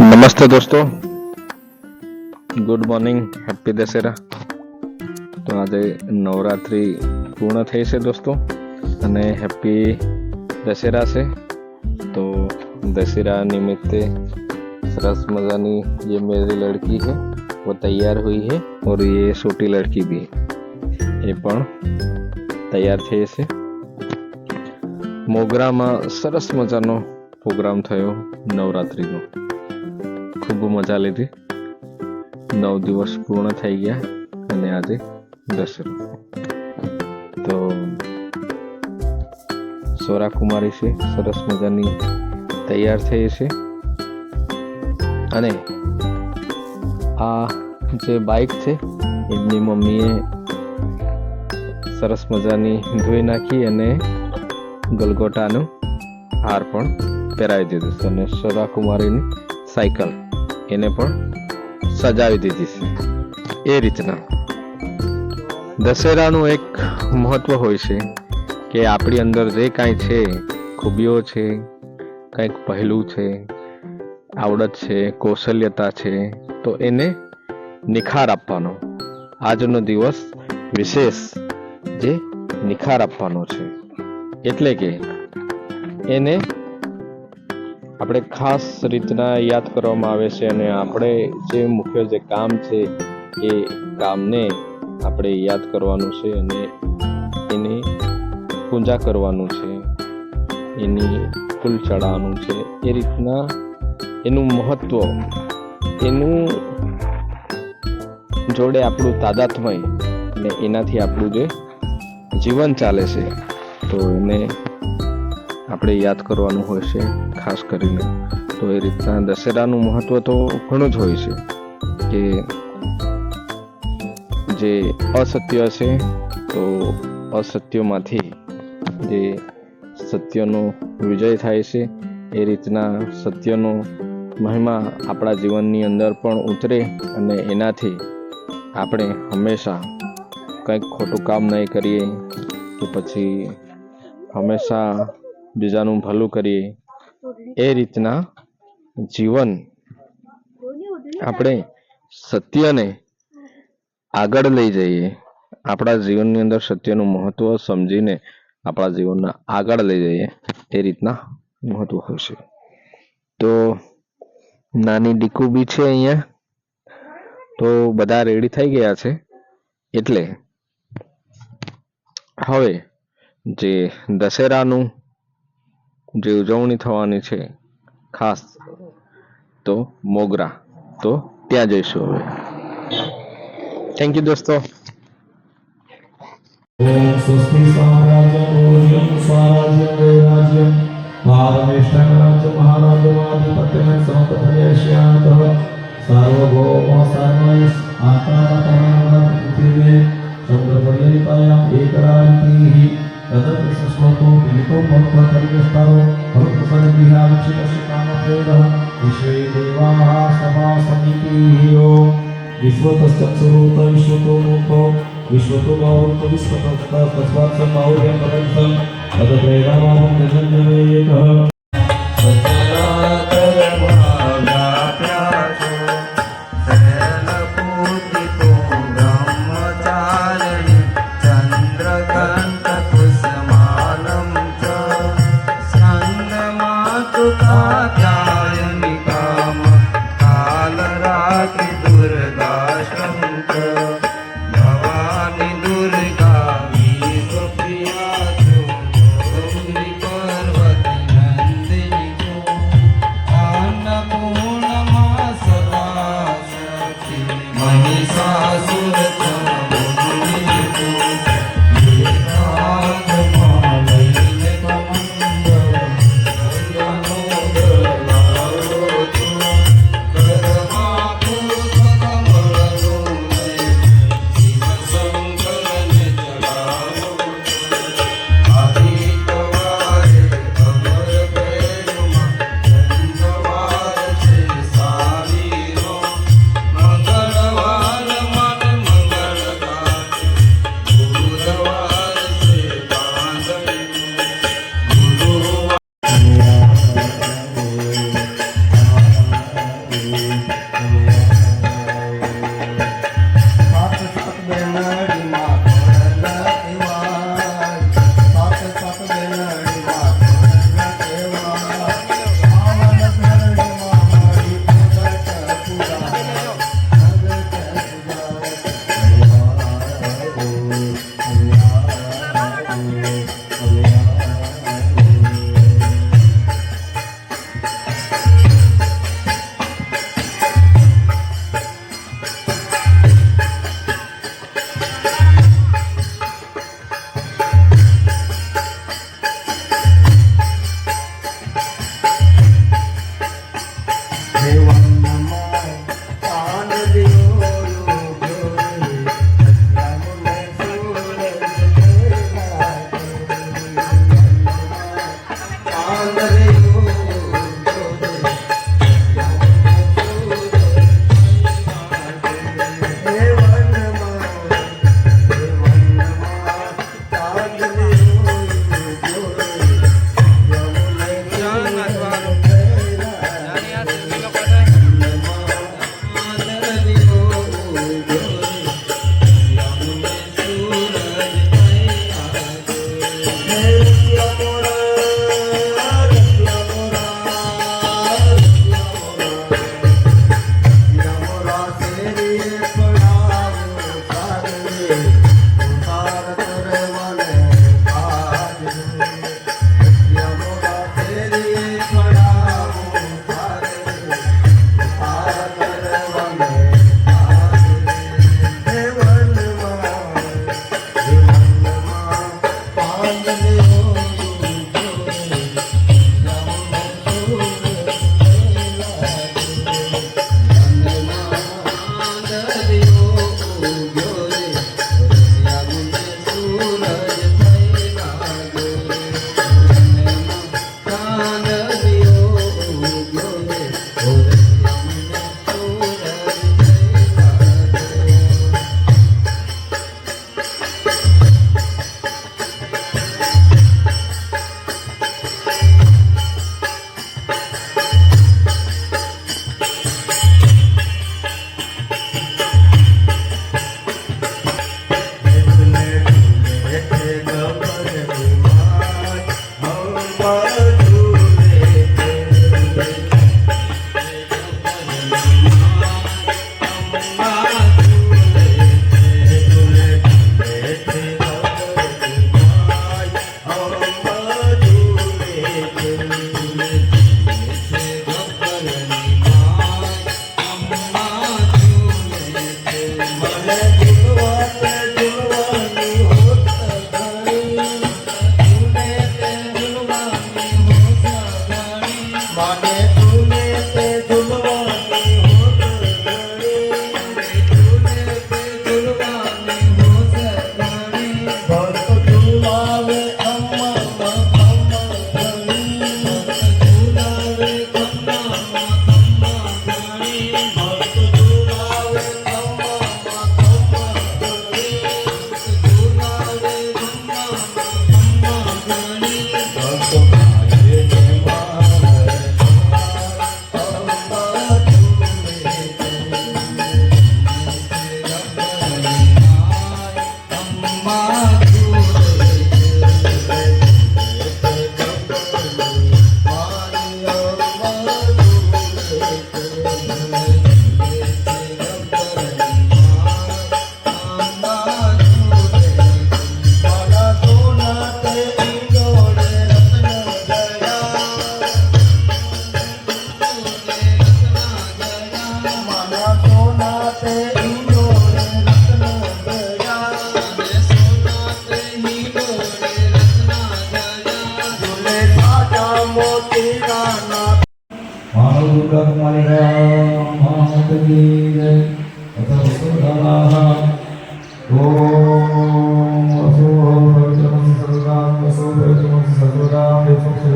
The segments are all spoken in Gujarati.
નમસ્તે દોસ્તો ગુડ મોર્નિંગ હેપી દશેરા તો આજે નવરાત્રિ પૂર્ણ થઈ છે દોસ્તો અને હેપી દશેરા છે તો दशहरा निमित्ते सरस मजानी ये मेरी लड़की है वो तैयार हुई है और ये छोटी लड़की भी એ પણ તૈયાર થઈ છે મોગરામાં સરસ મજાનો પ્રોગ્રામ થયો નવરાત્રિનો. ખૂબ મજા લીધી. નવ દિવસ પૂર્ણ થઈ ગયા અને આજે દશેરો. તો સોરા કુમારી છે, સરસ મજાની તૈયાર થઈ છે. અને આ જે બાઇક છે, એમની મમ્મીએ સરસ મજાની ધોઈ નાખી અને ગલગોટાનું હાર પણ પહેરાવી દીધું છે અને કુમારીની સાયકલ એને પણ સજાવી દીધી છે. એ રીતના દશેરાનું એક મહત્વ હોય છે કે આપણી અંદર જે કાંઈ છે, ખૂબીઓ છે, કંઈક પહેલું છે, આવડત છે, કૌશલ્યતા છે, તો એને નિખાર આપવાનો. આજનો દિવસ વિશેષ જે નિખાર આપવાનો છે. એટલે કે એને આપણે ખાસ રીતના યાદ કરવામાં આવે છે અને આપણે જે મુખ્ય જે કામ છે એ કામને આપણે યાદ કરવાનું છે અને એની પૂજા કરવાનું છે. એની ફૂલ ચડાવવાનું છે. એ રીતના એનું મહત્વ, એનું જોડે આપણું તાદાત્મય અને એનાથી આપણું જે જીવન ચાલે છે. તો એને આપણે યાદ કરવાનું હોય છે, ખાસ કરીને. તો એ રીતના દશેરાનું મહત્વ તો ઘણું જ હોય છે કે જે અસત્ય છે તો અસત્યમાંથી જે સત્યનો વિજય થાય છે, એ રીતના સત્યનો મહિમા આપણા જીવનની અંદર પણ ઉતરે અને એનાથી આપણે હંમેશા કંઈક ખોટું કામ નહીં કરીએ, કે પછી હંમેશા બીજાનું ભલું કરીએ. એ રીતના જીવન આપણે સત્યને આગળ લઈ જઈએ. આપણા જીવનની અંદર સત્યનું મહત્વ સમજીને આપણા જીવનના આગળ લઈ જઈએ. એ રીતના મહત્વ હોય છે. તો નાની ડીકુ બી છે અહીંયા. તો બધા રેડી થઈ ગયા છે? એટલે હવે જે દશેરાનું જે ઉજવણી થવાની છે ખાસ તો મોગરા તો ત્યાં જઈશું હવે થેન્ક યુ દોસ્તો ॐ स्वस्ति साम्राज्यपूर्यं स्वराज्यं वैराज्यं भारमेष्टं राज्य महाराजमाधिपत्यं समपथयश्यान्तः सार्वभौम सर्वैः आत्मातमः पृथिवे चन्द्रपर्यन्तायाम् एकरान्तिः तदपि सुस्वतो पीतो भक्तपरिवेष्टारो भक्तपरिविहाविक्षितस्य कामप्रेदः विश्वे देवाः सभा समितिः ॐ विश्वतश्चक्षुरूप विश्वतो रूपो विश्वतो भावन्तो विश्वतस्तः तस्मात् सम्भाव्यं पदर्थं तदप्रेरणामं Hallelujah.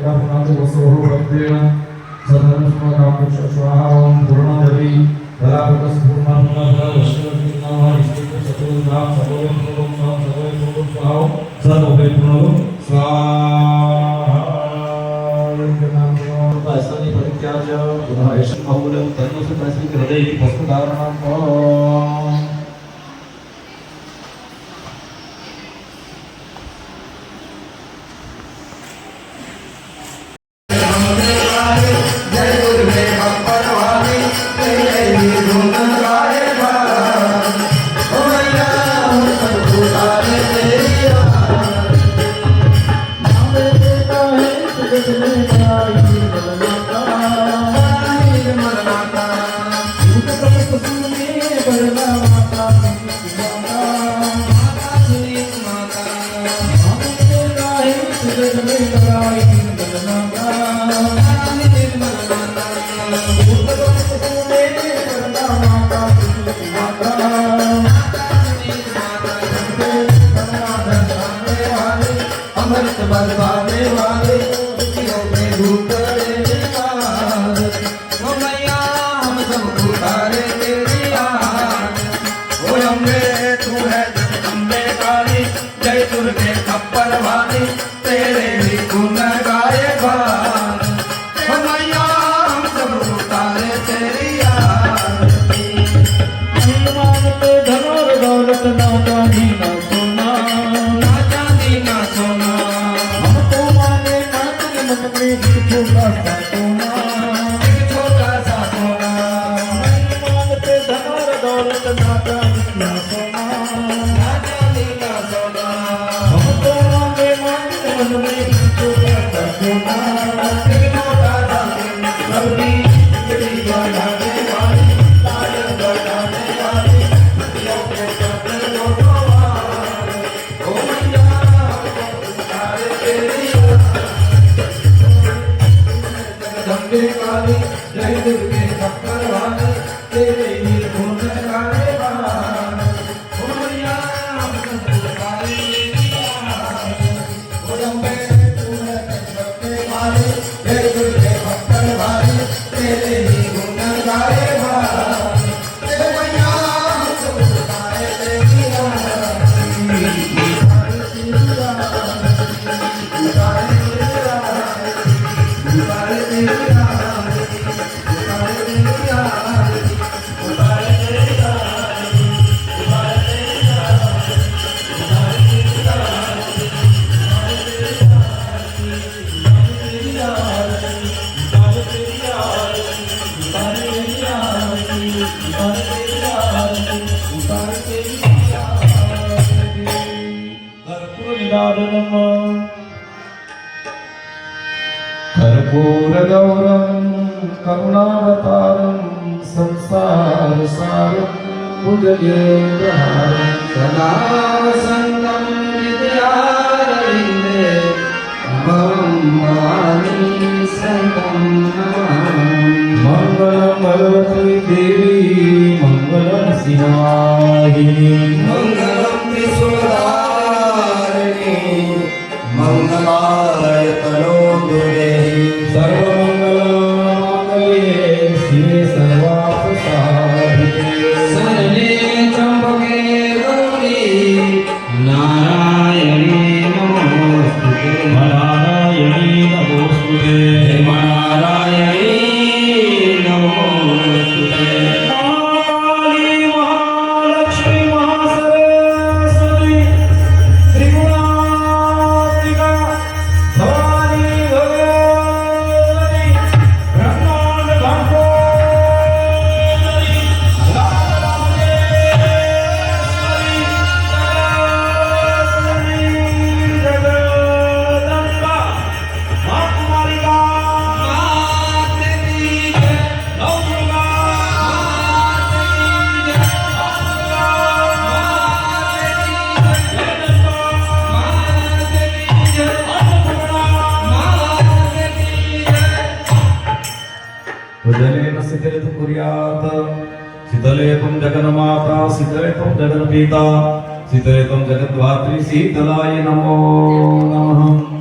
एकांताचे वसवो भक्तेन सदनस्मकापुरुषश्वाहां पूर्णदवी कलापुरस्फूर्णं नमः વંદે કાલી જય દુર્ગે શંકરવાણી તે दारुणम् कर्पूरगौरं करुणावतारं संसारसारं पूजये प्रहारं सदा सन्तं हृदयारविन्दे अहं मामि सन्तं मङ्गलं भगवती देवी मङ्गलं सिंहायिनी તીર્થ કુર્યાત શીતલેતમ જગન્માતા શીતલેતમ જગન્પિતા શીતલેતમ જગદ્ધાત્રી શીતલાય નમો નમઃ